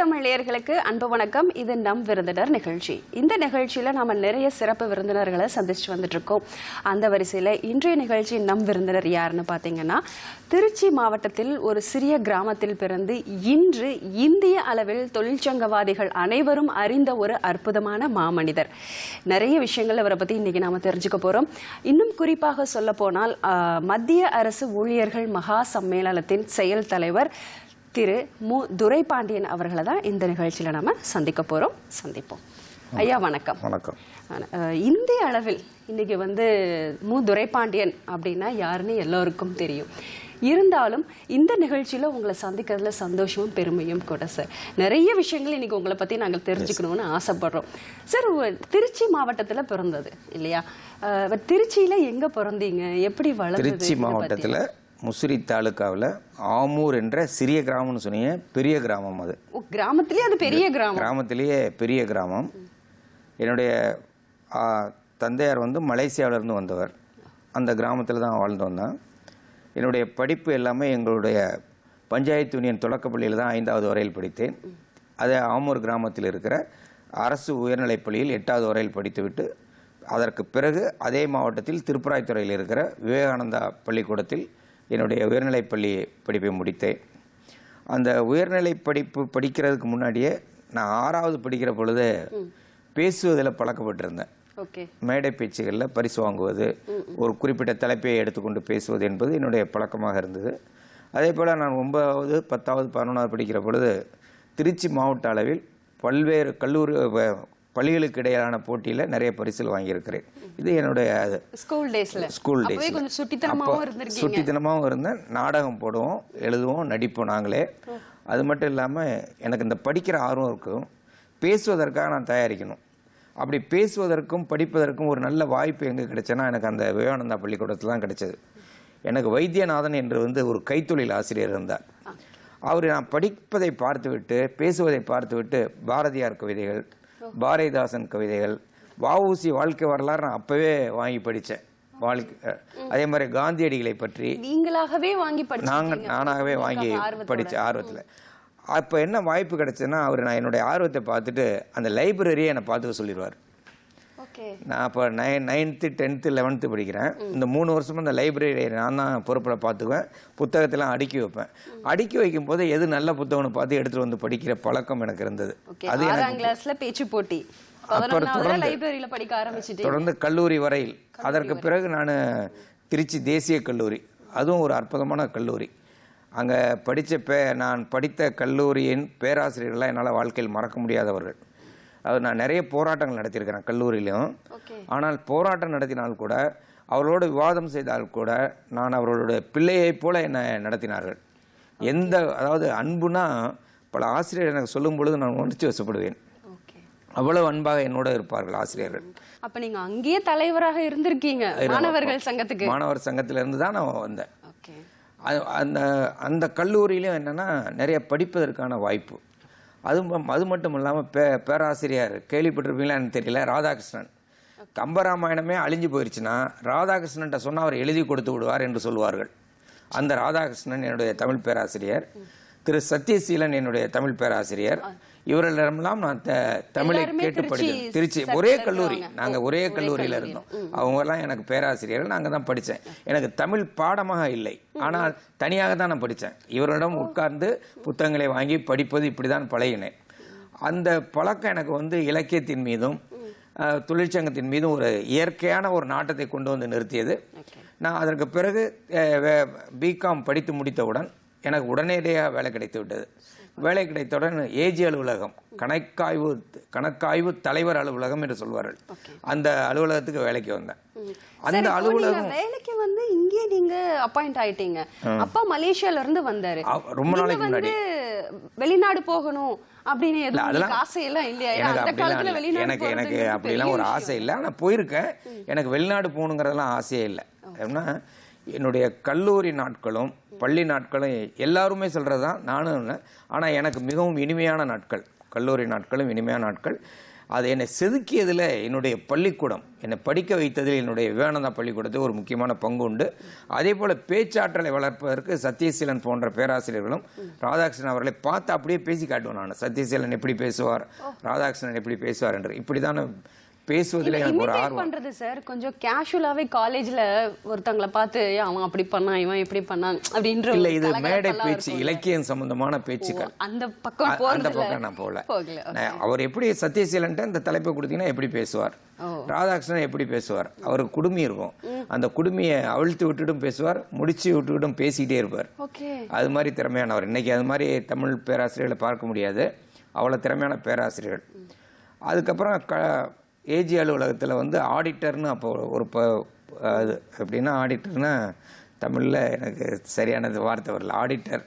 தமிழர்களுக்கு அன்பு வணக்கம். இது நம் விருந்தினர் நிகழ்ச்சி. இந்த நிகழ்ச்சியில நாம நிறைய சிறப்பு விருந்தினர்களை சந்திச்சு வந்துட்டு இருக்கோம் அந்த வரிசையில இன்றைய நிகழ்ச்சி நம் விருந்தினர் யாருன்னு பாத்தீங்கன்னா திருச்சி மாவட்டத்தில் ஒரு சிறிய கிராமத்தில் பிறந்து இன்று இந்திய அளவில் தொழிற்சங்கவாதிகள் அனைவரும் அறிந்த ஒரு அற்புதமான மாமனிதர். நிறைய விஷயங்கள் அவரை பத்தி இன்னைக்கு நாம தெரிஞ்சுக்க போறோம். இன்னும் குறிப்பாக சொல்ல போனால் மத்திய அரசு ஊழியர்கள் மகா சம்மேளனத்தின் செயல் தலைவர் திரு மு துரைபாண்டியன் அவர்களை தான் இந்த நிகழ்ச்சியில நாம சந்திக்க போறோம். சந்திப்போம். ஐயா வணக்கம். வணக்கம். இந்திய அளவில் இன்னைக்கு வந்து மு துரைபாண்டியன் அப்படின்னா யாருன்னு எல்லோருக்கும் தெரியும். இருந்தாலும் இந்த நிகழ்ச்சியில உங்களை சந்திக்கிறதுல சந்தோஷமும் பெருமையும் கூட சார் நிறைய விஷயங்கள் இன்னைக்கு உங்களை பத்தி நாங்கள் தெரிஞ்சுக்கணும்னு ஆசைப்படுறோம். சார் திருச்சி மாவட்டத்துல பிறந்தது இல்லையா? திருச்சியில எங்க பிறந்தீங்க? எப்படி வளர்ந்தது? திருச்சி? மாவட்டத்தில் முசிறி தாலுக்காவில் ஆமூர் என்ற சிறிய கிராமம்னு சொன்னீங்க. பெரிய கிராமம் அது. கிராமத்திலேயே அது பெரிய கிராமம். கிராமத்திலேயே பெரிய கிராமம். என்னுடைய தந்தையார் வந்து மலேசியாவிலேருந்து வந்தவர். அந்த கிராமத்தில் தான் வாழ்ந்து வந்தேன். என்னுடைய படிப்பு எல்லாமே எங்களுடைய பஞ்சாயத்து யூனியன் தொடக்கப்பள்ளியில் தான் ஐந்தாவது வரையில் படித்தேன். அதே ஆமூர் கிராமத்தில் இருக்கிற அரசு உயர்நிலைப் பள்ளியில் எட்டாவது வரையில் படித்துவிட்டு அதற்கு பிறகு அதே மாவட்டத்தில் திருப்பராய்த்துறையில் இருக்கிற விவேகானந்தா பள்ளிக்கூடத்தில் என்னுடைய உயர்நிலைப் பள்ளி படிப்பை முடித்தேன். அந்த உயர்நிலை படிப்பு படிக்கிறதுக்கு முன்னாடியே நான் ஆறாவது படிக்கிற பொழுது பேசுவதில் பழக்கப்பட்டிருந்தேன். ஓகே. மேடை பேச்சுகளில் பரிசு வாங்குவது ஒரு குறிப்பிட்ட தலைப்பை எடுத்துக்கொண்டு பேசுவது என்பது என்னுடைய பழக்கமாக இருந்தது. அதே போல் நான் ஒன்பதாவது பத்தாவது பதினொன்றாவது படிக்கிற பொழுது திருச்சி மாவட்ட அளவில் பல்வேறு கல்லூரி பள்ளிகளுக்கு இடையிலான போட்டியில் நிறைய பரிசுகள் வாங்கியிருக்கிறேன். இது என்னுடைய ஸ்கூல் டேஸ்ல ஸ்கூல் டேஸ் சுட்டித்தனமாகவும் இருந்தேன். நாடகம் போடுவோம் எழுதுவோம் நடிப்போம் நாங்களே. அது மட்டும் இல்லாமல் எனக்கு இந்த படிக்கிற ஆர்வம் இருக்கும். பேசுவதற்காக நான் தயாரிக்கணும். அப்படி பேசுவதற்கும் படிப்பதற்கும் ஒரு நல்ல வாய்ப்பு எங்கே கிடைச்சேன்னா எனக்கு அந்த விவேகானந்தா பள்ளிக்கூடத்தில் தான் கிடைச்சது. எனக்கு வைத்தியநாதன் என்று வந்து ஒரு கைத்தொழில் ஆசிரியர் இருந்தார். அவர் நான் படிப்பதை பார்த்துவிட்டு பேசுவதை பார்த்துவிட்டு பாரதியார் கவிதைகள் பாரதிதாசன் கவிதைகள் வஉசி வாழ்க்கை வரலாறு நான் அப்பவே வாங்கி படித்தேன் வாழ்க்கை அதே மாதிரி காந்தியடிகளை பற்றி நீங்களாகவே வாங்கி நாங்க படிச்சீங்க நானாகவே வாங்கி. படிச்ச ஆர்வத்தில். அப்போ என்ன வாய்ப்பு கிடைச்சதுன்னா அவர் நான் என்னுடைய ஆர்வத்தை பார்த்துட்டு அந்த லைப்ரரியை என்னை பார்த்துக்க சொல்லிடுவார். நான் அப்போ நைன் நைன்த்து டென்த்து லெவன்த்து படிக்கிறேன். இந்த மூணு வருஷமும் இந்த லைப்ரரியை நான் தான் பொறுப்பில் பார்த்துக்குவேன். புத்தகத்தெல்லாம் அடுக்கி வைப்பேன். அடுக்கி வைக்கும் போது எது நல்ல புத்தகம்னு பார்த்து எடுத்துகிட்டு வந்து படிக்கிற பழக்கம் எனக்கு இருந்தது. ஆறாம் கிளாஸ்ல பேச்சு போட்டி. பதினொன்னாவதுல தொடர்ந்து- லைப்ரரியில படிக்க ஆரம்பிச்சிட்டீங்க தொடர்ந்து கல்லூரி வரையில். அதற்கு பிறகு நான் திருச்சி தேசிய கல்லூரி. அதுவும் ஒரு அற்புதமான கல்லூரி. அங்கே படித்த பே நான் படித்த கல்லூரியின் பேராசிரியர்கள்லாம் என்னால் வாழ்க்கையில் மறக்க முடியாதவர்கள். அது நான் நிறைய போராட்டங்கள் நடத்தியிருக்கிறேன் கல்லூரியிலும் ஆனால் போராட்டம் நடத்தினால் கூட அவர்களோடு விவாதம் செய்தால் கூட நான் அவர்களுடைய பிள்ளையைப் போல என்னை நடத்தினார்கள். எந்த அதாவது அன்புனா பல ஆசிரியர் எனக்கு சொல்லும் பொழுது நான் உணர்ச்சி வசப்படுவேன். அவ்வளவு அன்பாக என்னோட இருப்பார்கள் ஆசிரியர்கள். அப்ப நீங்க அங்கேயே தலைவராக இருந்திருக்கீங்க மாணவர்கள் சங்கத்துக்கு. மாணவர் சங்கத்திலிருந்து தான் நான் வந்தேன். அந்த அந்த கல்லூரியிலும் என்னன்னா நிறைய படிப்பதற்கான வாய்ப்பு. அது அது மட்டும் இல்லாமல் பே பேராசிரியர் கேள்விப்பட்டிருப்பீங்களா எனக்கு தெரியல ராதாகிருஷ்ணன். கம்பராமாயணமே அழிஞ்சு போயிருச்சுன்னா ராதாகிருஷ்ணன்ட்ட சொன்னா அவர் எழுதி கொடுத்து விடுவார் என்று சொல்வார்கள். அந்த ராதாகிருஷ்ணன் என்னுடைய தமிழ் பேராசிரியர். திரு சத்யசீலன் என்னுடைய தமிழ் பேராசிரியர். இவர்களிடமெல்லாம் நான் த- தமிழை கேட்டு படித்தேன் திருச்சி ஒரே கல்லூரி. இருக்கிறவங்க. நாங்க ஒரே கல்லூரியில இருந்தோம். அவங்க எல்லாம் எனக்கு பேராசிரியர்கள். நாங்க தான் படிச்சேன். எனக்கு தமிழ் பாடமாக இல்லை. ஆனால் தனியாக தான் நான் படித்தேன் இவரிடம் உட்கார்ந்து புத்தகங்களை வாங்கி படிப்பது இப்படிதான் பழகினேன். அந்த பழக்கம் எனக்கு வந்து இலக்கியத்தின் மீதும் தொழிற்சங்கத்தின் மீதும் ஒரு இயற்கையான ஒரு நாட்டத்தை கொண்டு வந்து நிறுத்தியது. நான் அதற்கு பிறகு பிகாம் படித்து முடித்தவுடன் எனக்கு உடனடியாக வேலை கிடைத்து விட்டது. வேலை கிடைத்தவுடன் ஏஜி அலுவலகம் கணக்காய்வு கணக்காய்வு தலைவர் அலுவலகம் என்று சொல்வார்கள். அந்த அலுவலகத்துக்கு வேலைக்கு வந்தேன். அந்த அலுவலகம் வேலைக்கு வந்து இங்கே நீங்க அப்பாயிண்ட் ஆயிட்டீங்க. அப்பா மலேசியால இருந்து வந்தாரு ரொம்ப நாளைக்கு வந்து வெளிநாடு போகணும் அப்படின்னு அதெல்லாம் உங்களுக்கு ஆசை எல்லாம் இல்லையா? எனக்கு எனக்கு அப்படிலாம் ஒரு ஆசை இல்லை. ஆனால் போயிருக்கேன். எனக்கு வெளிநாடு போகணுங்கிறதெல்லாம் ஆசையே இல்லை. ஏன்னா என்னுடைய கல்லூரி நாட்களும் பள்ளி நாட்களும் எல்லாருமே சொல்கிறது தான் நானும் இல்லை. ஆனால் எனக்கு மிகவும் இனிமையான நாட்கள் கல்லூரி நாட்களும் இனிமையான நாட்கள். அது என்னை செதுக்கியதில் என்னுடைய பள்ளிக்கூடம் என்னை படிக்க வைத்ததில் என்னுடைய விவேகானந்தா பள்ளிக்கூடத்துக்கு ஒரு முக்கியமான பங்கு உண்டு. அதே போல் பேச்சாற்றலை வளர்ப்பதற்கு சத்யசீலன் போன்ற பேராசிரியர்களும் ராதாகிருஷ்ணன் அவர்களை பார்த்து அப்படியே பேசி காட்டுவேன் நான். சத்யசீலன் எப்படி பேசுவார் ராதாகிருஷ்ணன் எப்படி பேசுவார் என்று. இப்படி தான் பேசுவதில் எனக்கு ஒரு ஆர்வம். பண்றது சார் கொஞ்சம் கேஷுவலாவே காலேஜ்ல ஒருத்தங்கள பார்த்து "ஏய், அவன் அப்படி பண்ணான் இவன் இப்படி பண்ணான் அப்படின்ற இல்லை இது மேடை பேச்சு. இலக்கியம் சம்பந்தமான பேச்சுக்கள். அந்த பக்கம் அந்த பக்கம் நான் போகல. அவர் எப்படி சத்யசீலன்ட்ட இந்த தலைப்பை கொடுத்தீங்கன்னா எப்படி பேசுவார்? ராதாகிருஷ்ணன் எப்படி பேசுவார்? அவருக்கு குடுமி இருக்கும். அந்த குடுமியை அவிழ்த்து விட்டுட்டும் பேசுவார் முடிச்சு விட்டுக்கிட்டும் பேசிக்கிட்டே இருப்பார். அது மாதிரி திறமையானவர். இன்னைக்கு அது மாதிரி தமிழ் பேராசிரியர்களை பார்க்க முடியாது. அவ்வளோ திறமையான பேராசிரியர்கள். அதுக்கப்புறம் க ஏஜி அலுவலகத்தில் வந்து ஆடிட்டர்னு அப்போ ஒரு ப அது எப்படின்னா ஆடிட்டர்னா தமிழில் எனக்கு சரியானது வார்த்தை வரல. ஆடிட்டர்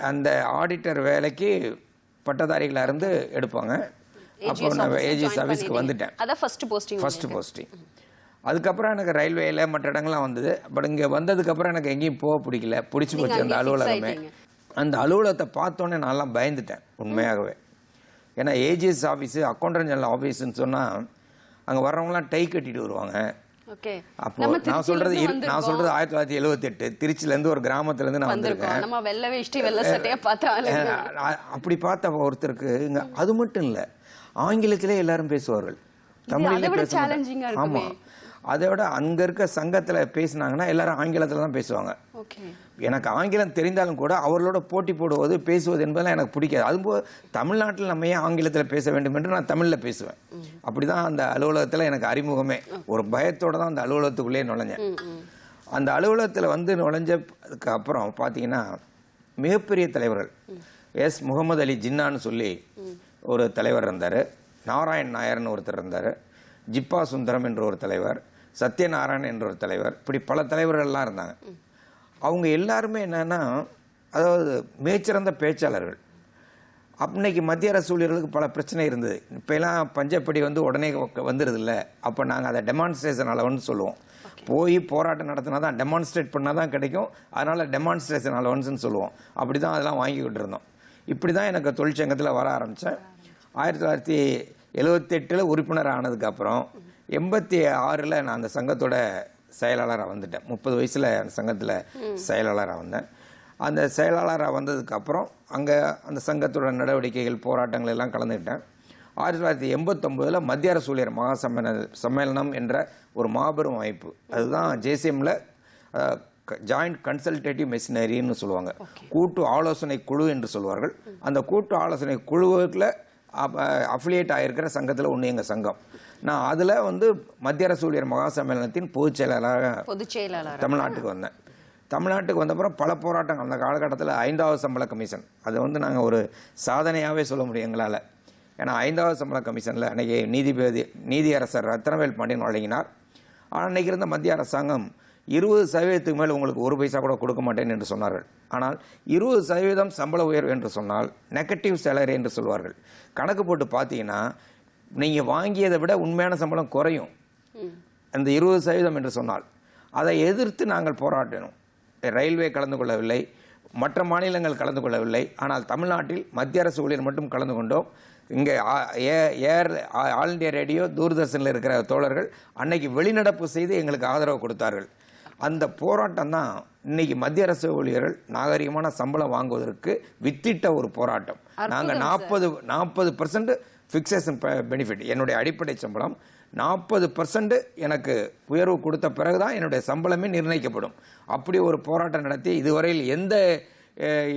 அந்த- ஆடிட்டர் வேலைக்கு பட்டதாரிகளாக இருந்து எடுப்பாங்க. அப்போ நான் ஏஜி சர்வீஸ்க்கு வந்துட்டேன். அதான் ஃபர்ஸ்ட் போஸ்டிங் ஃபர்ஸ்ட் போஸ்டிங் அதுக்கப்புறம் எனக்கு ரயில்வேல மற்ற இடங்கள்லாம் வந்தது. பட் இங்கே வந்ததுக்கப்புறம் எனக்கு எங்கேயும் போக பிடிக்கல. பிடிச்சி போச்சு அந்த அலுவலகமே. அந்த அலுவலகத்தை பார்த்தோன்னே நான்லாம் பயந்துட்டேன் உண்மையாகவே. ஏன்னா ஏஜிஎஸ் ஆஃபீஸு அக்கௌண்டன்ட் ஜெனரல் ஆஃபீஸ்னு சொன்னால் அங்கே வர்றவங்கலாம் டை கட்டிட்டு வருவாங்க. அப்போ நான் சொல்றது நான் சொல்றது ஆயிரத்தி தொள்ளாயிரத்தி எழுபத்தெட்டு திருச்சிலேருந்து ஒரு கிராமத்துலேருந்து நான் வந்திருக்கேன். அப்படி பார்த்த ஒருத்தருக்கு இங்க அது மட்டும் இல்ல ஆங்கிலத்திலே எல்லாரும் பேசுவார்கள். தமிழிலே அதை விட பேச challenging ஆ மாட்டாங்க. ஆமா. அதை விட அங்க இருக்க சங்கத்துல பேசினாங்கன்னா எல்லாரும் ஆங்கிலத்துல தான் பேசுவாங்க. எனக்கு ஆங்கிலம் தெரிந்தாலும் கூட அவர்களோட போட்டி போடுவது பேசுவது என்பதெல்லாம் எனக்கு பிடிக்காது. அதுபோல் தமிழ்நாட்டில் நம்ம ஏன் ஆங்கிலத்தில் பேச வேண்டும் என்று நான் தமிழில் பேசுவேன். அப்படிதான் அந்த அலுவலகத்தில் எனக்கு அறிமுகமே. ஒரு பயத்தோட தான் அந்த அலுவலகத்துக்குள்ளே நுழைஞ்சேன். அந்த அலுவலகத்தில் வந்து நுழைஞ்சதுக்கு அப்புறம் பார்த்தீங்கன்னா மிகப்பெரிய தலைவர்கள். எஸ் முகமது அலி ஜின்னான்னு சொல்லி ஒரு தலைவர் இருந்தார். நாராயண் நாயர்னு ஒருத்தர் இருந்தார். ஜிப்பா சுந்தரம் என்ற ஒரு தலைவர். சத்யநாராயணன் என்ற ஒரு தலைவர். இப்படி பல தலைவர்கள்லாம் இருந்தாங்க. அவங்க எல்லாருமே என்னன்னா அதாவது மிகச்சிறந்த பேச்சாளர்கள். அன்னைக்கு மத்திய அரசு ஊழியர்களுக்கு பல பிரச்சனை இருந்தது. இப்போலாம் பஞ்சப்படி வந்து உடனே வந்துடுது இல்லை அப்போ நாங்கள் அதை டெமான்ஸ்ட்ரேஷன் அளவுன்னு சொல்லுவோம். போய் போராட்டம் நடத்தினா தான் டெமான்ஸ்ட்ரேட் பண்ணால் தான் கிடைக்கும். அதனால் டெமான்ஸ்ட்ரேஷன் அலவன்ஸ்னு சொல்லுவோம். அப்படி தான் அதெல்லாம் வாங்கிக்கிட்டு இருந்தோம். இப்படி தான் எனக்கு தொழிற்சங்கத்தில் வர ஆரம்பித்தேன் ஆயிரத்தி தொள்ளாயிரத்தி எழுவத்தெட்டில் உறுப்பினர் ஆனதுக்கப்புறம் எண்பத்தி ஆறில் நான் அந்த சங்கத்தோட செயலாளராக வந்துட்டேன். முப்பது வயசில் அந்த சங்கத்தில் செயலாளராக வந்தேன். அந்த செயலாளராக வந்ததுக்கப்புறம் அங்கே அந்த சங்கத்தோட நடவடிக்கைகள் போராட்டங்கள் எல்லாம் கலந்துக்கிட்டேன். ஆயிரத்தி தொள்ளாயிரத்தி எண்பத்தொம்போதில் மத்திய அரசு ஊழியர் மகா சம்மேளன சம்மேளனம் என்ற ஒரு மாபெரும் அமைப்பு. அதுதான் ஜேசிஎம்ல ஜாயிண்ட் கன்சல்டேட்டிவ் மெஷினரின்னு சொல்லுவாங்க. கூட்டு ஆலோசனை குழு என்று சொல்வார்கள். அந்த கூட்டு ஆலோசனை குழுவுக்குள்ள அஃபிலியேட் ஆகிருக்கிற சங்கத்தில் ஒன்று எங்கள் சங்கம். நான் அதில் வந்து மத்திய அரசு ஊழியர் மகா சம்மேளனத்தின் பொதுச் செயலாளராக பொதுச் செயலாளர் தமிழ்நாட்டுக்கு வந்தேன். தமிழ்நாட்டுக்கு வந்தப்புறம் பல போராட்டங்கள். அந்த காலகட்டத்தில் ஐந்தாவது சம்பள கமிஷன். அதை வந்து நாங்கள் ஒரு சாதனையாகவே சொல்ல முடியும் எங்களால். ஏன்னா ஐந்தாவது சம்பள கமிஷனில் அன்றைக்கி நீதிபதி நீதியரசர் ரத்னவேல் பாண்டியன் வழங்கினார். ஆனால் அன்றைக்கி இருந்த மத்திய அரசாங்கம் இருபது சதவீதத்துக்கு மேல் உங்களுக்கு ஒரு பைசா கூட கொடுக்க மாட்டேன் என்று சொன்னார்கள். ஆனால் இருபது சதவீதம் சம்பள உயர்வு என்று சொன்னால் நெகட்டிவ் சேலரி என்று சொல்வார்கள். கணக்கு போட்டு பார்த்தீங்கன்னா நீங்கள் வாங்கியதை விட உண்மையான சம்பளம் குறையும். அந்த இருபது சதவீதம் என்று சொன்னால் அதை எதிர்த்து நாங்கள் போராட்டினோம் ரயில்வே கலந்து கொள்ளவில்லை மற்ற மாநிலங்கள் கலந்து கொள்ளவில்லை ஆனால் தமிழ்நாட்டில் மத்திய அரசு ஊழியர் மட்டும் கலந்து கொண்டோம். இங்கே ஏர் ஆல் இண்டியா ரேடியோ தூர்தர்ஷனில் இருக்கிற தோழர்கள் அன்னைக்கு வெளிநடப்பு செய்து எங்களுக்கு ஆதரவு கொடுத்தார்கள். அந்த போராட்டம் தான் இன்னைக்கு மத்திய அரசு ஊழியர்கள் நாகரிகமான சம்பளம் வாங்குவதற்கு வித்திட்ட ஒரு போராட்டம். நாங்கள் நாற்பது நாற்பது பர்சன்ட் ஃபிக்சேஷன் பெனிஃபிட் என்னுடைய அடிப்படை சம்பளம் நாற்பது பர்சன்ட் எனக்கு உயர்வு கொடுத்த பிறகுதான் என்னுடைய சம்பளமே நிர்ணயிக்கப்படும். அப்படி ஒரு போராட்டம் நடத்தி இதுவரையில் எந்த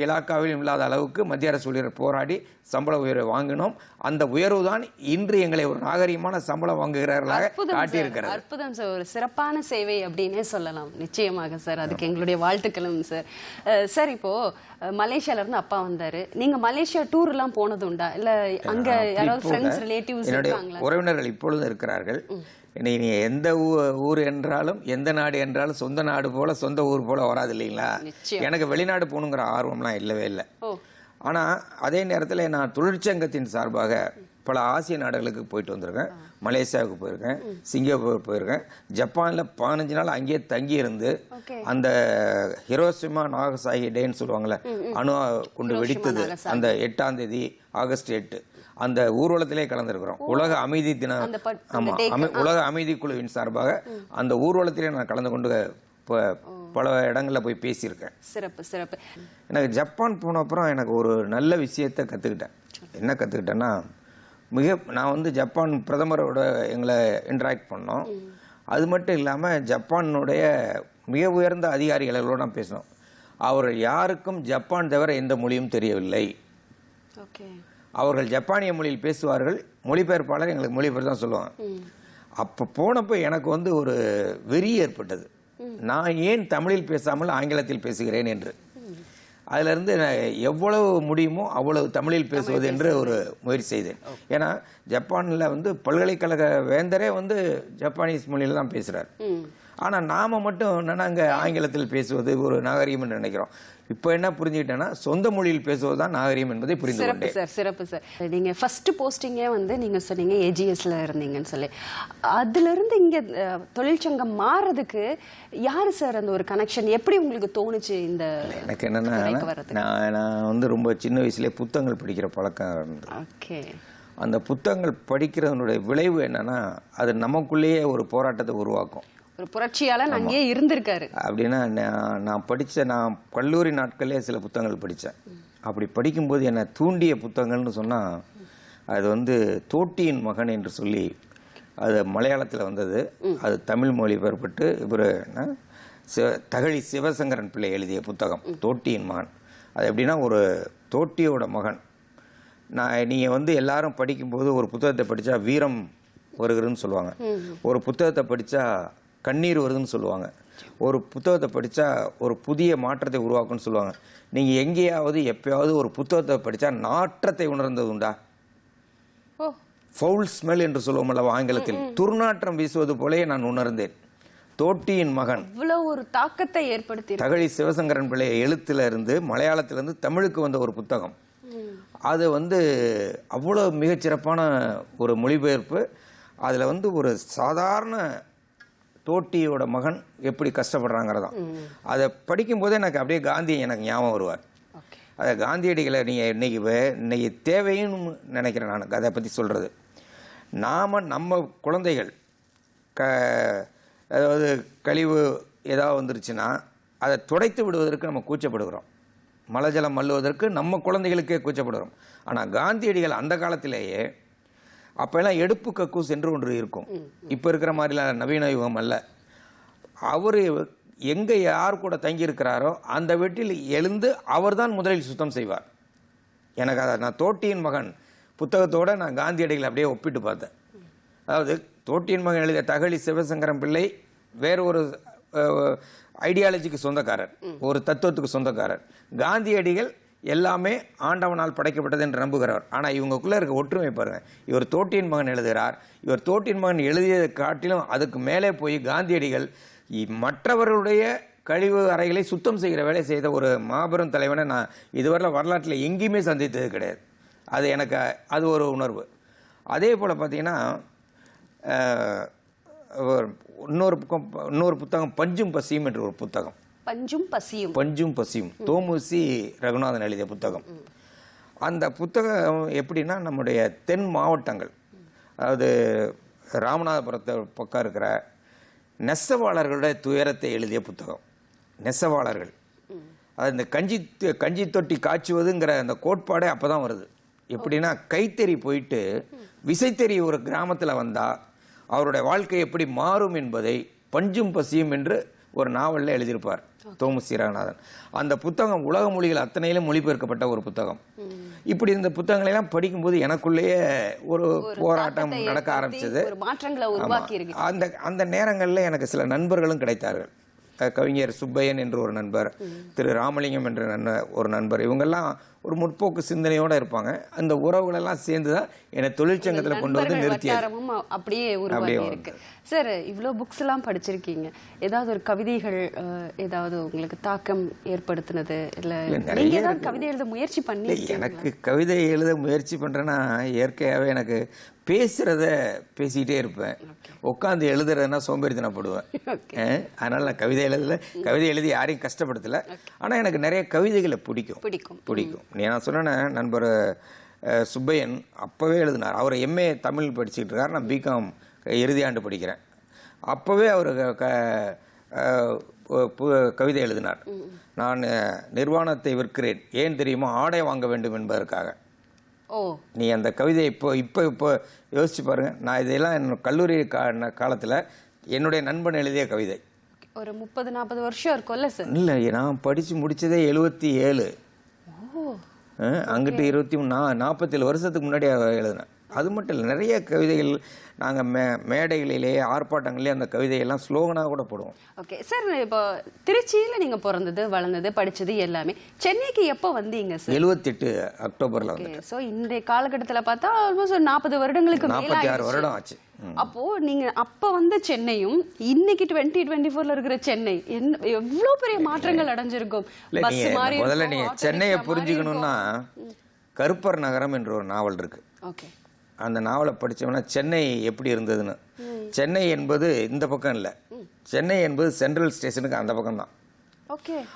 இலாக்காவிலும் இல்லாத அளவுக்கு மத்திய அரசு ஊழியர் போராடி சம்பள உயர்வை வாங்கினோம். அந்த உயர்வு தான் இன்று எங்களை ஒரு நாகரிகமான சம்பளம் வாங்குகிறார்களாக காட்டியிருக்கிறது. அற்புதம் சார். ஒரு சிறப்பான சேவை அப்படின்னே சொல்லலாம். நிச்சயமாக சார் அதுக்கு எங்களுடைய வாழ்த்துக்களும் சார். சார் இப்போ மலேசியால இருந்து அப்பா வந்தாரு. நீங்க மலேசியா டூர் எல்லாம் போனது உண்டா? இல்ல அங்க யாராவது ஃப்ரெண்ட்ஸ் ரிலேட்டிவ்ஸ் உறவினர்கள் இப்பொழுதும் இருக்கிறார்கள். நீ எந்த ஊர் என்றாலும் எந்த நாடு என்றாலும் சொந்த நாடு போல சொந்த ஊர் போல வராது இல்லைங்களா. எனக்கு வெளிநாடு போகணுங்கிற ஆர்வம்லாம் இல்லவே இல்லை. ஆனால் அதே நேரத்தில் நான் தொழிற்சங்கத்தின் சார்பாக பல ஆசிய நாடுகளுக்கு போயிட்டு வந்திருக்கேன். மலேசியாவுக்கு போயிருக்கேன். சிங்கப்பூர் போயிருக்கேன். ஜப்பானில் பதினஞ்சு நாள் அங்கேயே தங்கி இருந்து Okay. அந்த ஹிரோசிமா நாகசாகி டேன்னு சொல்லுவாங்கல்ல அணு குண்டு வெடித்தது. அந்த எட்டாம் தேதி ஆகஸ்ட் எட்டு. அந்த ஊர்வலத்திலே கலந்துருக்கிறோம். உலக அமைதி தின அந்த பட்- ஆமா அமை உலக அமைதி குழுவின் சார்பாக அந்த ஊர்வலத்திலே நான் கலந்து கொண்டு ப- பல இடங்களில் போய் பேசியிருக்கேன். சிறப்பு சிறப்பு. எனக்கு ஜப்பான் போன அப்புறம் எனக்கு ஒரு நல்ல விஷயத்தை கற்றுக்கிட்டேன் என்ன கற்றுக்கிட்டேன்னா மிக நான் வந்து ஜப்பான் பிரதமரோட எங்களை இன்டராக்ட் பண்ணோம். அது மட்டும் இல்லாமல் ஜப்பானுடைய மிக உயர்ந்த அதிகாரிகளோட நான் பேசினோம். அவர்கள் யாருக்கும் ஜப்பான் தவிர எந்த மொழியும் தெரியவில்லை. ஓகே. அவர்கள் ஜப்பானிய மொழியில் பேசுவார்கள். மொழிபெயர்ப்பாளர் எங்களுக்கு மொழிபெயர்ப்பு தான் சொல்லுவாங்க. அப்போ போனப்போ எனக்கு வந்து ஒரு வெறி ஏற்பட்டது. நான் ஏன் தமிழில் பேசாமல் ஆங்கிலத்தில் பேசுகிறேன் என்று. அதிலிருந்து நான் எவ்வளவு முடியுமோ அவ்வளவு தமிழில் பேசுவது என்று ஒரு முயற்சி செய்தேன். ஏன்னா ஜப்பானில் வந்து பல்கலைக்கழக வேந்தரே வந்து ஜப்பானீஸ் மொழியில் தான் பேசுகிறார் ஆனால் நாம மட்டும் என்னன்னா அங்கே ஆங்கிலத்தில் பேசுவது ஒரு நாகரிகம் என்று நினைக்கிறோம். இப்போ என்ன புரிஞ்சுக்கிட்டேன்னா சொந்த மொழியில் பேசுவது தான் நாகரிகம் என்பதை புரிந்து சிறப்பு சார் சிறப்பு சார். நீங்க ஃபர்ஸ்ட் போஸ்டிங்கே வந்து நீங்க சொன்னீங்க ஏஜிஎஸ்ல இருந்தீங்கன்னு சொல்லி. அதுல இருந்து இங்க தொழிற்சங்கம் மாறுறதுக்கு யாரு சார் அந்த ஒரு கனெக்ஷன் எப்படி உங்களுக்கு தோணுச்சு இந்த எனக்கு என்னன்னா? நான் நான் வந்து ரொம்ப சின்ன வயசுலேயே புத்தகங்கள் படிக்கிற பழக்கம் ஓகே. அந்த புத்தகங்கள் படிக்கிறதனுடைய விளைவு என்னன்னா அது நமக்குள்ளேயே ஒரு போராட்டத்தை உருவாக்கும். ஒரு புரட்சியாளன் அங்கேயே இருந்திருக்காரு. அப்படின்னா நான் நான் படித்த நான் கல்லூரி நாட்களே சில புத்தகங்கள் படித்தேன் அப்படி படிக்கும்போது என்னை தூண்டிய புத்தகங்கள்னு சொன்னால் அது வந்து தோட்டியின் மகன் என்று சொல்லி அது மலையாளத்தில் வந்தது. அது தமிழ் மொழி பெறப்பட்டு இவர் என்ன சிவ தகழி சிவசங்கரன் பிள்ளை எழுதிய புத்தகம் தோட்டியின் மகன். அது எப்படின்னா ஒரு தோட்டியோட மகன். நான் நீங்கள் வந்து எல்லாரும் படிக்கும்போது ஒரு புத்தகத்தை படித்தா வீரம் வருகிறதுன்னு சொல்லுவாங்க. ஒரு புத்தகத்தை படித்தா கண்ணீர் வருதுன்னு சொல்லுவாங்க. ஒரு புத்தகத்தை படித்தா ஒரு புதிய மாற்றத்தை உருவாக்கும்னு சொல்லுவாங்க. நீங்கள் எங்கேயாவது எப்பயாவது ஒரு புத்தகத்தை படித்தா நாற்றத்தை உணர்ந்தது உண்டா? ஃபவுல் ஸ்மெல் என்று சொல்லுவோம் அல்லவா ஆங்கிலத்தில் துர்நாற்றம் வீசுவது போலவே நான் உணர்ந்தேன். தோட்டியின் மகன். இவ்வளவு ஒரு தாக்கத்தை ஏற்படுத்தி தகழி சிவசங்கரன் பிள்ளை எழுத்துல இருந்து மலையாளத்துல இருந்து தமிழுக்கு வந்த ஒரு புத்தகம். அது வந்து அவ்வளோ மிகச்சிறப்பான ஒரு மொழிபெயர்ப்பு. அதில் வந்து ஒரு சாதாரண தோட்டியோட மகன் எப்படி கஷ்டப்படுறாங்கிறதான். அதை படிக்கும்போதே எனக்கு அப்படியே காந்தி எனக்கு ஞாபகம் வருவார். அதை காந்தியடிகளை நீங்கள் இன்னைக்கு இன்னைக்கு தேவைன்னு நினைக்கிறேன் நான் அதை பற்றி சொல்கிறது நாம் நம்ம குழந்தைகள் க அதாவது கழிவு ஏதாவது வந்துருச்சுன்னா அதை துடைத்து விடுவதற்கு நம்ம கூச்சப்படுகிறோம். மலஜலம் மல்லுவதற்கு நம்ம குழந்தைகளுக்கே கூச்சப்படுகிறோம். ஆனால் காந்தியடிகள் அந்த காலத்திலேயே அப்போல்லாம் எடுப்பு கக்கூஸ் என்று ஒன்று இருக்கும். இப்போ இருக்கிற மாதிரிலாம் நவீன யுகம் அல்ல. அவர் எங்கே யார் கூட தங்கியிருக்கிறாரோ அந்த வீட்டில் எழுந்து அவர்தான் முதலில் சுத்தம் செய்வார். எனக்கு அதை நான் தோட்டியின் மகன் புத்தகத்தோட நான் காந்தியடிகளை அப்படியே ஒப்பிட்டு பார்த்தேன். அதாவது தோட்டியின் மகன் எழுதிய தகழி சிவசங்கரன் பிள்ளை வேற ஒரு ஐடியாலஜிக்கு சொந்தக்காரர். ஒரு தத்துவத்துக்கு சொந்தக்காரர். காந்தியடிகள் எல்லாமே ஆண்டவனால் படைக்கப்பட்டது என்று நம்புகிறவர். ஆனால் இவங்களுக்குள்ளே இருக்க ஒற்றுமை பாருங்க. இவர் தோட்டியின் மகன் எழுதுகிறார். இவர் தோட்டியின் மகன் எழுதியதை காட்டிலும் அதுக்கு மேலே போய் காந்தியடிகள் மற்றவர்களுடைய கழிவு அறைகளை சுத்தம் செய்கிற வேலை செய்த ஒரு மாபெரும் தலைவனை நான் இதுவரை வரலாற்றில் எங்கேயுமே சந்தித்தது கிடையாது. அது எனக்கு அது ஒரு உணர்வு. அதே போல் பார்த்தீங்கன்னா ஒரு இன்னொரு பக்கம் இன்னொரு புத்தகம் பஞ்சும் பசியும் என்ற ஒரு புத்தகம். பஞ்சும் பசியும். பஞ்சும் பசியும். தோமுசி ரகுநாதன் எழுதிய புத்தகம். அந்த புத்தகம் எப்படின்னா நம்முடைய தென் மாவட்டங்கள். அதாவது ராமநாதபுரத்தை பக்கம் இருக்கிற நெசவாளர்களுடைய துயரத்தை எழுதிய புத்தகம். நெசவாளர்கள். அது இந்த கஞ்சி கஞ்சி தொட்டி காய்ச்சுவதுங்கிற அந்த கோட்பாடே அப்போ தான் வருது. எப்படின்னா கைத்தறி போயிட்டு விசைத்தறி ஒரு கிராமத்தில் வந்தால் அவருடைய வாழ்க்கை எப்படி மாறும் என்பதை பஞ்சும் பசியும் என்று ஒரு நாவலில் எழுதியிருப்பார். தோமஸ் ரங்கநாதன் அந்த புத்தகம் உலக மொழிகள் அத்தனையிலும் மொழிபெயர்க்கப்பட்ட ஒரு புத்தகம். இப்படி இந்த புத்தகங்களை எல்லாம் படிக்கும்போது எனக்குள்ளேயே ஒரு போராட்டம் நடக்க ஆரம்பிச்சது. அந்த அந்த நேரங்களில் எனக்கு சில நண்பர்களும் கிடைத்தார்கள். கவிஞர் சுப்பையன் என்று ஒரு நண்பர் திரு ராமலிங்கம் என்ற நண்பர் ஒரு நண்பர் இவங்கெல்லாம் ஒரு முற்போக்கு சிந்தனையோட இருப்பாங்க. அந்த உறவுகளெல்லாம் சேர்ந்து தான் என்னை தொழிற்சங்கத்தில் கொண்டு வந்து நிறுத்தியது. அப்படியே இருக்கு. சார் இவ்வளோ புக்ஸ் எல்லாம் படிச்சிருக்கீங்க. ஏதாவது ஒரு கவிதைகள் ஏதாவது உங்களுக்கு தாக்கம் ஏற்படுத்தினது? இல்ல நிறைய நீங்க ஏதாவது கவிதை எழுத முயற்சி பண்ணி எனக்கு கவிதை எழுத முயற்சி பண்ணுறேன்னா இயற்கையாகவே எனக்கு பேசுகிறத பேசிக்கிட்டே இருப்பேன். உட்காந்து எழுதுறதுன்னா சோம்பேறித்தனப்படுவேன். அதனால நான் கவிதை எழுதல. கவிதை எழுதி யாரையும் கஷ்டப்படுத்தல. ஆனால் எனக்கு நிறைய கவிதைகளை பிடிக்கும். பிடிக்கும். பிடிக்கும். நீ நான் சொன்னேன் நண்பர் சுப்பையன் அப்போவே எழுதினார். அவர் எம்ஏ தமிழ் படிச்சுட்டு இருக்கார். நான் பிகாம் இறுதி ஆண்டு படிக்கிறேன். அப்போவே அவர் க- கவிதை எழுதினார். நான் நிர்வாணத்தை விற்கிறேன். ஏன் தெரியுமா? ஆடை வாங்க வேண்டும் என்பதற்காக. ஓ. நீ அந்த கவிதையை இப்போ இப்போ இப்போ யோசிச்சு பாருங்க. நான் இதெல்லாம் என் கல்லூரி கா காலத்தில் என்னுடைய நண்பன் எழுதிய கவிதை. ஒரு முப்பது நாற்பது வருஷம் இருக்கும்ல சார்? இல்லை நான் படித்து முடித்ததே எழுபத்தி ஏழு. அங்கிட்டு இருபத்தி மூணு நா நாற்பத்தேழு வருஷத்துக்கு முன்னாடி எழுதினேன் அது மட்டும் இல்லை நிறைய கவிதைகள் நாங்கள் மே மேடைகளிலே ஆர்ப்பாட்டங்களிலே அந்த கவிதையெல்லாம் ஸ்லோகனாக கூட போடுவோம். ஓகே சார் இப்போ திருச்சியில நீங்க பிறந்தது வளர்ந்தது படிச்சது எல்லாமே சென்னைக்கு எப்போ வந்தீங்க சார் எழுபத்தெட்டு அக்டோபரில் வந்து ஸோ இன்றைய காலகட்டத்துல பார்த்தா ஆல்மோஸ்ட் ஒரு நாற்பது வருடங்களுக்கு நாற்பத்தி ஆறு. வருடம் ஆச்சு. அப்போ நீங்க அப்ப வந்த சென்னையும் இன்னைக்கு டுவெண்ட்டி டுவெண்ட்டி ஃபோர்ல இருக்கிற சென்னை என்ன எவ்வளவு பெரிய மாற்றங்கள் அடைஞ்சிருக்கும்? நீங்கள் முதல்ல நீங்கள் auto சென்னையை புரிஞ்சுக்கணுன்னா கருப்பர் நகரம் என்ற ஒரு நாவல் இருக்கும். ஓகே அந்த நாவலை படிச்சோம்னா சென்னை எப்படி இருந்ததுன்னு. சென்னை என்பது இந்த பக்கம் இல்லை. சென்னை என்பது சென்ட்ரல் ஸ்டேஷனுக்கு அந்த பக்கம் தான்.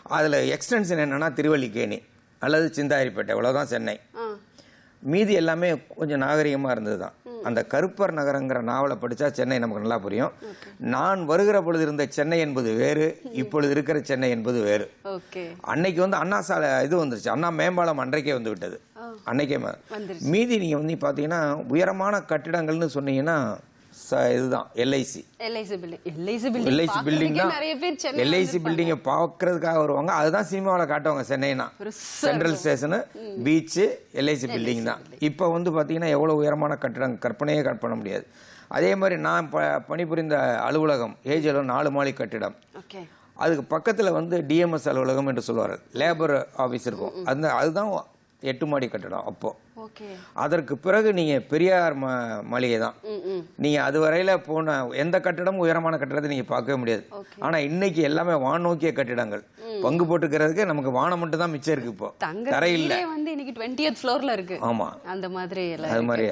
அதில் எக்ஸ்டென்ஷன் என்னன்னா திருவல்லிக்கேணி. அல்லது சிந்தாரிப்பேட்டை. இவ்வளோதான் சென்னை. மீதி எல்லாமே கொஞ்சம் நாகரிகமாக இருந்தது தான் அந்த கருப்பர் நகரங்கிற நாவலை படித்தா சென்னை நமக்கு நல்லா புரியும். நான் வருகிற பொழுது இருந்த சென்னை என்பது வேறு இப்பொழுது இருக்கிற சென்னை என்பது வேறு. அன்னைக்கு வந்து அண்ணா சாலை இது வந்துருச்சு. அண்ணா மேம்பாலம் அன்றைக்கே வந்து விட்டது. அன்னைக்கே. மீதி நீங்கள் வந்து பார்த்தீங்கன்னா உயரமான கட்டிடங்கள்னு சொன்னீங்கன்னா இதுதான். LIC LIC building LIC building தான் எல்ஐசி பில்டிங்கை பார்க்கறதுக்காக வருவாங்க. அதுதான் சினிமாவில் காட்டுவாங்க சென்னைனா. Central station beach LIC building தான் இப்போ வந்து பார்த்தீங்கன்னா எவ்வளோ உயரமான கட்டிடம் கற்பனையே பண்ண முடியாது. அதே மாதிரி நான் ப பணிபுரிந்த அலுவலகம் ஏஜில் நாலு மாடி கட்டிடம். அதுக்கு பக்கத்தில் வந்து டிஎம்எஸ் அலுவலகம் என்று சொல்லுவார்கள் லேபர் ஆஃபீஸ் இருக்கும். அந்த அதுதான் எட்டு மாடி கட்டிடம் அப்போ. ஓகே அதற்கு பிறகு நீங்கள் பெரியார் ம மாளிகை தான் நீங்கள் அது வரையில் போன எந்த கட்டிடமும் உயரமான கட்டிடத்தை நீங்கள் பார்க்கவே முடியாது. ஆனால் இன்னைக்கு எல்லாமே வானோக்கிய கட்டிடங்கள். பங்கு போட்டுக்கிறதுக்கு நமக்கு வானம் மட்டும் தான் மிச்சம் இருக்கு இப்போ. தங்க தரை இல்லை வீடே வந்து இன்னைக்கு டுவெண்ட்டியத் ஃப்ளோர்ல இருக்கு. ஆமாம் அந்த மாதிரி அது மாதிரி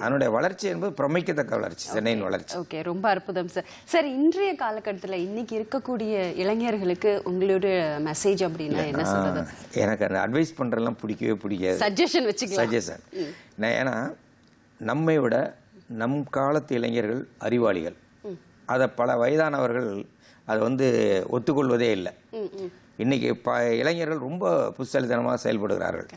அதனுடைய வளர்ச்சி என்பது பிரமிக்கத்தக்க வளர்ச்சி சென்னையின் வளர்ச்சி. ஓகே ரொம்ப அற்புதம் சார் சார் இன்றைய காலகட்டத்தில் இன்னைக்கு இருக்கக்கூடிய இளைஞர்களுக்கு உங்களுடைய மெசேஜ் அப்படின்னா என்ன சொல்றது? எனக்கு அந்த அட்வைஸ் பண்ணுறதெல்லாம் பிடிக்கவே பிடிக்காது. சஜஷன் வச்சுக்கலாம். சஜஷன் நான் ஏன்னா நம்மை விட நம் காலத்து இளைஞர்கள் அறிவாளிகள். அதை பல வயதானவர்கள் அதை வந்து ஒத்துக்கொள்வதே இல்லை. இன்னைக்கு ப இளைஞர்கள் ரொம்ப புத்திசாலித்தனமாக செயல்படுகிறார்கள்.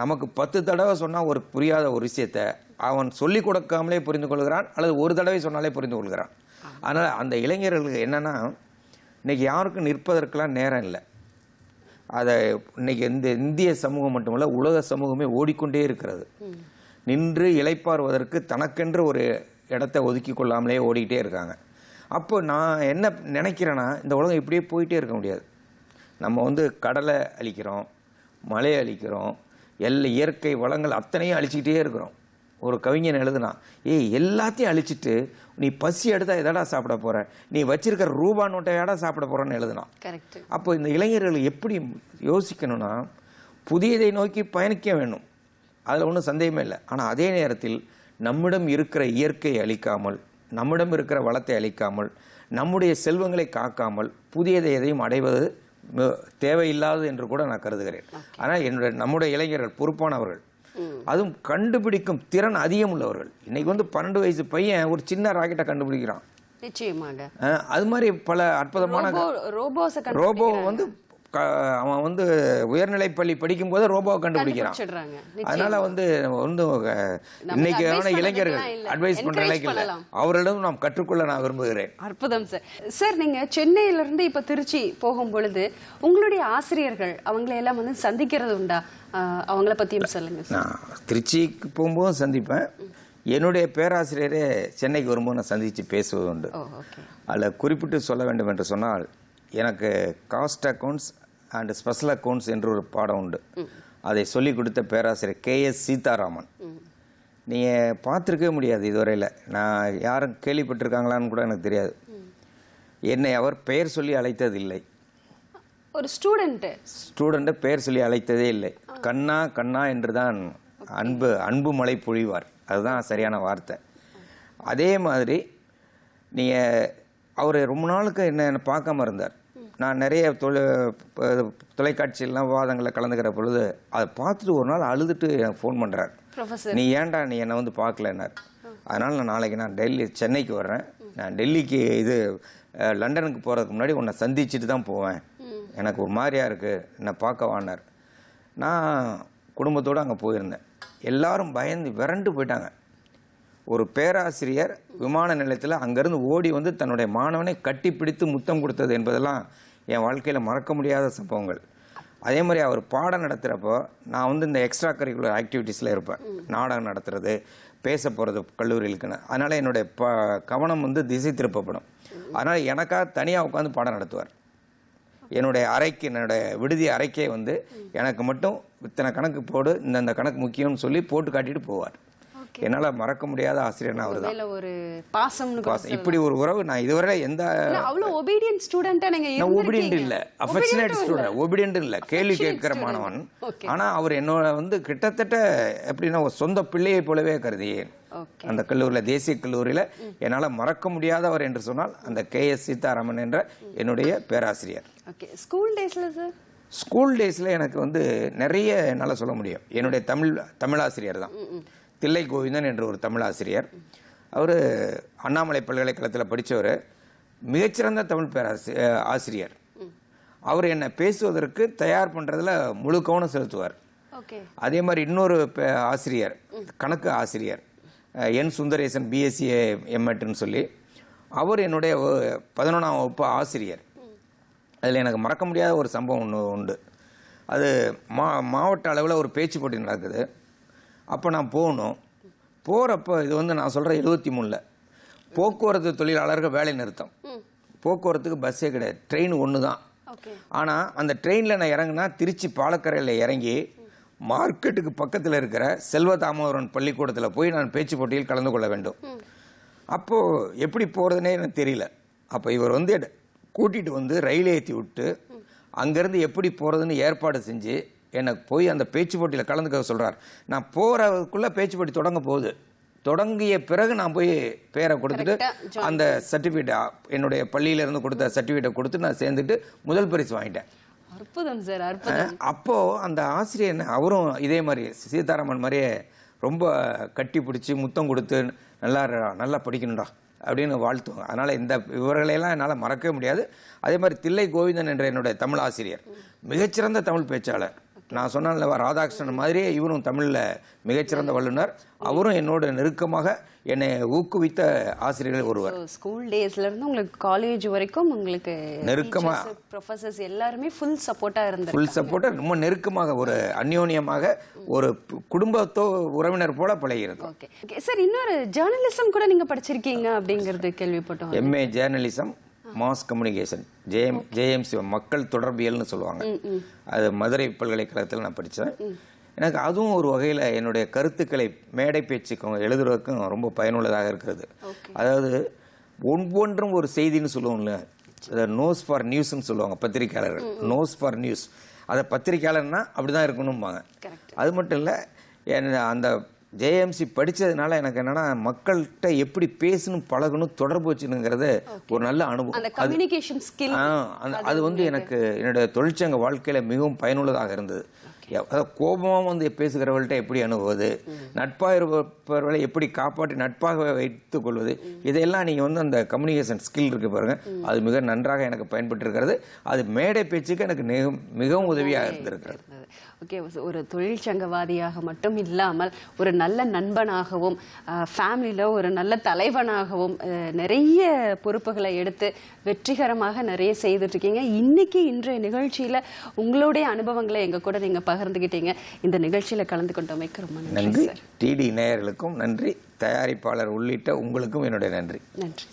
நமக்கு பத்து தடவை சொன்னால் ஒரு புரியாத ஒரு விஷயத்தை அவன் சொல்லிக் கொடுக்காமலே புரிந்து கொள்கிறான் அல்லது ஒரு தடவை சொன்னாலே புரிந்து கொள்கிறான். அதனால் அந்த இளைஞர்களுக்கு என்னன்னா இன்னைக்கு யாருக்கும் நிற்பதற்கெல்லாம் நேரம் இல்லை. அதை இன்னைக்கு இந்த இந்திய சமூகம் மட்டுமல்ல உலக சமூகமே ஓடிக்கொண்டே இருக்கிறது. நின்று இளைப்பாறுவதற்கு தனக்கென்று ஒரு இடத்தை ஒதுக்கி கொள்ளாமலே ஓடிக்கிட்டே இருக்காங்க. அப்போ நான் என்ன நினைக்கிறேன்னா இந்த உலகம் இப்படியே போயிட்டே இருக்க முடியாது. நம்ம வந்து கடலை அழிக்கிறோம் மலையை அழிக்கிறோம் எல்லா இயற்கை வளங்கள் அத்தனையும் அழிச்சிக்கிட்டே இருக்கிறோம். ஒரு கவிஞன் எழுதுனா ஏய் எல்லாத்தையும் அழிச்சிட்டு நீ பசி எடுத்தா எதடா சாப்பிட போற? நீ வச்சிருக்கிற ரூபா நோட்டை எடா சாப்பிட போறன்னு எழுதுனான். கரெக்ட் அப்போ இந்த இளைஞர்கள் எப்படி யோசிக்கணும்னா புதியதை நோக்கி பயணிக்க வேணும் அதில் ஒன்றும் சந்தேகமே இல்லை. ஆனால் அதே நேரத்தில் நம்மிடம் இருக்கிற இயற்கையை அழிக்காமல் நம்மிடம் இருக்கிற வளத்தை அழிக்காமல் நம்முடைய செல்வங்களை காக்காமல் புதியதை எதையும் அடைவது தேவையில்லாதது என்று கூட நான் கருதுகிறேன். ஆனால் என்னுடைய நம்முடைய இளைஞர்கள் பொறுப்பானவர்கள் அதுவும் கண்டுபிடிக்கும் திறன் அதிகம் உள்ளவர்கள். இன்னைக்கு வந்து பன்னெண்டு வயசு பையன் ஒரு சின்ன ராக்கெட்டை கண்டுபிடிக்கிறான். நிச்சயமாக அது மாதிரி பல அற்புதமான ரோபோ வந்து அவன் வந்து உயர்நிலைப் பள்ளி படிக்கும் போது ரோபோவை கண்டுபிடிக்கிறான் அதனால வந்து வந்து இன்னைக்கு ஆன இளைஞர்கள். அட்வைஸ் பண்ற அளவுக்கு இல்லை. அவர்களிடம் நாம் கற்றுக்கொள்ள நான் விரும்புகிறேன். அற்புதம் சார் சார் நீங்க சென்னையில இருந்து இப்ப திருச்சி போகும் பொழுது உங்களுடைய ஆசிரியர்கள் அவங்களை எல்லாம் வந்து சந்திக்கிறது உண்டா? அவங்கள பத்தியும் சொல்லுங்க நான் திருச்சிக்கு போகும்போதும் சந்திப்பேன். என்னுடைய பேராசிரியரே சென்னைக்கு வரும்போது நான் சந்தித்து பேசுவது உண்டு. அதில் குறிப்பிட்டு சொல்ல வேண்டும் என்று சொன்னால் எனக்கு cost accounts and special accounts என்று ஒரு பாடம் உண்டு. அதை சொல்லிக் கொடுத்த பேராசிரியர் கே. எஸ். சீதாராமன். நீங்கள் பார்த்துருக்கவே முடியாது இதுவரையில். நான் யாரும் கேள்விப்பட்டிருக்காங்களான்னு கூட எனக்கு தெரியாது. என்னை அவர் பெயர் சொல்லி அழைத்ததில்லை. ஒரு ஸ்டூடெண்ட் ஸ்டூடெண்ட்டை பெயர் சொல்லி அழைத்ததே இல்லை. கண்ணா கண்ணா என்று தான் அன்பு அன்பு மழை பொழிவார். அதுதான் சரியான வார்த்தை. அதே மாதிரி நீங்கள் அவர் ரொம்ப நாளுக்கு என்ன என்னை பார்க்காம இருந்தார். நான் நிறைய தொலை தொலைக்காட்சியெல்லாம் விவாதங்களில் கலந்துக்கிற பொழுது அதை பார்த்துட்டு ஒரு நாள் அழுதுட்டு எனக்கு ஃபோன் பண்ணுறார் நீ ஏன்டா நீ என்னை வந்து பார்க்கலன்னார். அதனால் நான் நாளைக்கு நான் டெல்லி சென்னைக்கு வர்றேன். நான் டெல்லிக்கு இது லண்டனுக்கு போகிறதுக்கு முன்னாடி உன்னை சந்திச்சுட்டு தான் போவேன். எனக்கு ஒரு மாதிரியா இருக்குது என்னை பார்க்க வானார் நான் குடும்பத்தோடு அங்கே போயிருந்தேன். எல்லாரும் பயந்து விரண்டு போயிட்டாங்க. ஒரு பேராசிரியர் விமான நிலையத்தில் அங்கேருந்து ஓடி வந்து தன்னுடைய மாணவனை கட்டிப்பிடித்து முத்தம் கொடுத்தது என்பதெல்லாம் என் வாழ்க்கையில் மறக்க முடியாத சம்பவங்கள். அதே மாதிரி அவர் பாடம் நடத்துகிறப்போ நான் வந்து இந்த எக்ஸ்ட்ரா கரிக்குலர் ஆக்டிவிட்டீஸில் இருப்பேன். நாடகம் நடத்துறது பேச போகிறது கல்லூரிகளுக்குன்னு. அதனால் என்னுடைய ப கவனம் வந்து திசை திருப்பப்படும். அதனால் எனக்காக தனியாக உட்காந்து பாடம் நடத்துவார். என்னுடைய அறைக்கு என்னுடைய விடுதி அறைக்கே வந்து எனக்கு மட்டும் இத்தனை கணக்கு போடு இந்தந்த கணக்கு முக்கியம்னு சொல்லி போட்டு காட்டிட்டு போவார். என்னால் மறக்க முடியாத ஆசிரியர்னா அவர் தான். ஒரு பாசம்னு பாசம். இப்படி ஒரு உறவு நான் இதுவரை எந்த இல்ல, அவ்வளவு ஒபீடியன்ட் ஸ்டூடெண்டா நீங்க நான் ஒபிடியன்ட். இல்ல. அஃபெக்ஷனேட் ஸ்டூடெண்ட் ஒபிடியன்ட் இல்ல. கேள்வி கேட்கிற மாணவன். ஆனா அவர் என்னோட வந்து கிட்டத்தட்ட எப்படின்னா ஒரு சொந்த பிள்ளையை போலவே கருதியேன். அந்த கல்லூரியில் தேசிய கல்லூரியில் என்னால் மறக்க முடியாதவர் என்று சொன்னால் அந்த கே. எஸ். சீதாராமன் என்ற என்னுடைய பேராசிரியர். ஓகே ஸ்கூல் டேஸ்ல சார் ஸ்கூல் டேஸில் எனக்கு வந்து நிறைய என்னால் சொல்ல முடியும். என்னுடைய தமிழ் தமிழாசிரியர் தான். தில்லை கோவிந்தன் என்ற ஒரு தமிழாசிரியர். அவர் அண்ணாமலை பல்கலைக்கழகத்தில் படித்தவர் மிகச்சிறந்த தமிழ் பேராசி ஆசிரியர். அவர் என்னை பேசுவதற்கு தயார் பண்ணுறதுல முழு கவனம் செலுத்துவார். ஓகே. அதே மாதிரி இன்னொரு ஆசிரியர் கணக்கு ஆசிரியர் என் சுந்தரேசன் பிஎஸ்சி எம்எட்னு சொல்லி அவர் என்னுடைய பதினொன்றாம் வகுப்பு ஆசிரியர். அதில் எனக்கு மறக்க முடியாத ஒரு சம்பவம் ஒன்று உண்டு. அது மா மாவட்ட அளவில் ஒரு பேச்சு போட்டி நடக்குது. அப்போ நான் போகணும். போகிறப்போ இது வந்து நான் சொல்கிற எழுபத்தி மூணில். போக்குவரத்து தொழிலாளர்கள் வேலை நிறுத்தம். போக்குவரத்துக்கு பஸ்ஸே கிடையாது. ட்ரெயின் ஒன்று தான் ஆனால் அந்த ட்ரெயினில் நான் இறங்குனா திருச்சி பாலக்கரையில் இறங்கி மார்க்கெட்டுக்கு பக்கத்தில் இருக்கிற செல்வ தாமோதரன் பள்ளிக்கூடத்தில் போய் நான் பேச்சு போட்டியில் கலந்து கொள்ள வேண்டும். அப்போது எப்படி போகிறதுனே எனக்கு தெரியல. அப்போ இவர் வந்து கூட்டிகிட்டு வந்து ரயில் ஏற்றி விட்டு அங்கேருந்து எப்படி போகிறதுன்னு ஏற்பாடு செஞ்சு எனக்கு போய் அந்த பேச்சு போட்டியில் கலந்துக்க சொல்கிறார் நான் போகிறதுக்குள்ளே பேச்சு போட்டி தொடங்க போகுது. தொடங்கிய பிறகு நான் போய் பேரை கொடுத்துட்டு அந்த சர்டிஃபிகேட் என்னுடைய பள்ளியிலேருந்து கொடுத்த சர்டிஃபிகேட்டை கொடுத்து நான் சேர்ந்துட்டு முதல் பரிசு வாங்கிட்டேன். அற்புதம் சார் அற்புதம். அப்போ அந்த ஆசிரியர் என்ன- அவரும் இதே மாதிரி சீதாராமன் மாதிரியே ரொம்ப கட்டி பிடிச்சி முத்தம் கொடுத்து நல்லா நல்லா படிக்கணும்டா அப்படின்னு வாழ்த்துவாங்க. அதனால் இந்த இவர்களையெல்லாம் என்னால் மறக்கவே முடியாது. அதே மாதிரி தில்லை கோவிந்தன் என்ற என்னுடைய தமிழ் ஆசிரியர் மிகச்சிறந்த தமிழ் பேச்சாளர். நான் சொன்னேன்ல ராதாகிருஷ்ணன் மாதிரியே இவரும் தமிழில் மிகச்சிறந்த வல்லுனர் அவரும் என்னோட நெருக்கமாக என்னை ஊக்குவித்த ஆசிரியர்கள் ஒருவர். ஸ்கூல் டேஸ்ல இருந்து உங்களுக்கு காலேஜ் வரைக்கும் உங்களுக்கு நெருக்கமா- ப்ரொஃபசர்ஸ் எல்லாருமே ஃபுல் சப்போர்ட்டா இருந்தாரு ஃபுல் சப்போர்ட்டர் ரொம்ப நெருக்கமாக ஒரு அந்யோன்யமாக ஒரு குடும்பத்தோ உறவினர் போல பழகிறது ஓகே சார் இன்னொரு ஜேர்னலிசம் கூட நீங்க படிச்சிருக்கீங்க அப்படிங்கறது கேள்விப்பட்டோம். MA journalism mass communication JM JMC மக்கள் தொடர்பியல்னு சொல்லுவாங்க. அது மதுரை பல்கலைக்கழகத்தில் நான் படித்தேன் எனக்கு அதுவும் ஒரு வகையில் என்னுடைய கருத்துக்களை மேடை பேச்சுக்கும் எழுதுறதுக்கும் ரொம்ப பயனுள்ளதாக இருக்கிறது. அதாவது ஒவ்வொன்றும் ஒரு செய்தின்னு சொல்லுவோம்ல அதை நோஸ் ஃபார் நியூஸ்னு சொல்லுவாங்க பத்திரிக்கையாளர்கள். நோஸ் ஃபார் நியூஸ் அதை பத்திரிக்கையாளர்னா அப்படி தான் இருக்கணும்பாங்க. அது மட்டும் இல்லை அந்த ஜேஎம்சி படிச்சதுனால எனக்கு என்னன்னா மக்கள்கிட்ட எப்படி பேசணும் பழகணும் தொடர்பு வச்சுனுங்கிறது ஒரு நல்ல அனுபவம். அது வந்து எனக்கு என்னுடைய தொழிற்சங்க வாழ்க்கையில மிகவும் பயனுள்ளதாக இருந்தது. கோபமாக வந்து பேசுகிறவர்கள்ட்ட எப்படி அணுகுவது நட்பாக இருப்பவர்களை எப்படி காப்பாற்றி நட்பாக வைத்துக் கொள்வது இதையெல்லாம் நீங்கள் வந்து அந்த கம்யூனிகேஷன் ஸ்கில் இருக்கு பாருங்க. அது மிக நன்றாக எனக்கு பயன்பட்டு இருக்கிறது அது மேடை பேச்சுக்கு எனக்கு மிகவும் மிகவும் உதவியாக இருந்திருக்கிறது. ஓகே ஒரு தொழிற்சங்கவாதியாக மட்டும் இல்லாமல் ஒரு நல்ல நண்பனாகவும் ஃபேமிலியில் ஒரு நல்ல தலைவனாகவும் நிறைய பொறுப்புகளை எடுத்து வெற்றிகரமாக நிறைய செய்துட்டு இருக்கீங்க இன்னைக்கு இன்றைய நிகழ்ச்சியில உங்களுடைய அனுபவங்களை எங்க கூட நீங்க பகிர்ந்துக்கிட்டீங்க இந்த நிகழ்ச்சியில கலந்து கொண்டமைக்கு ரொம்ப நன்றி டிடி நேயர்களுக்கும் நன்றி. தயாரிப்பாளர் உள்ளிட்ட உங்களுக்கும் என்னுடைய நன்றி. நன்றி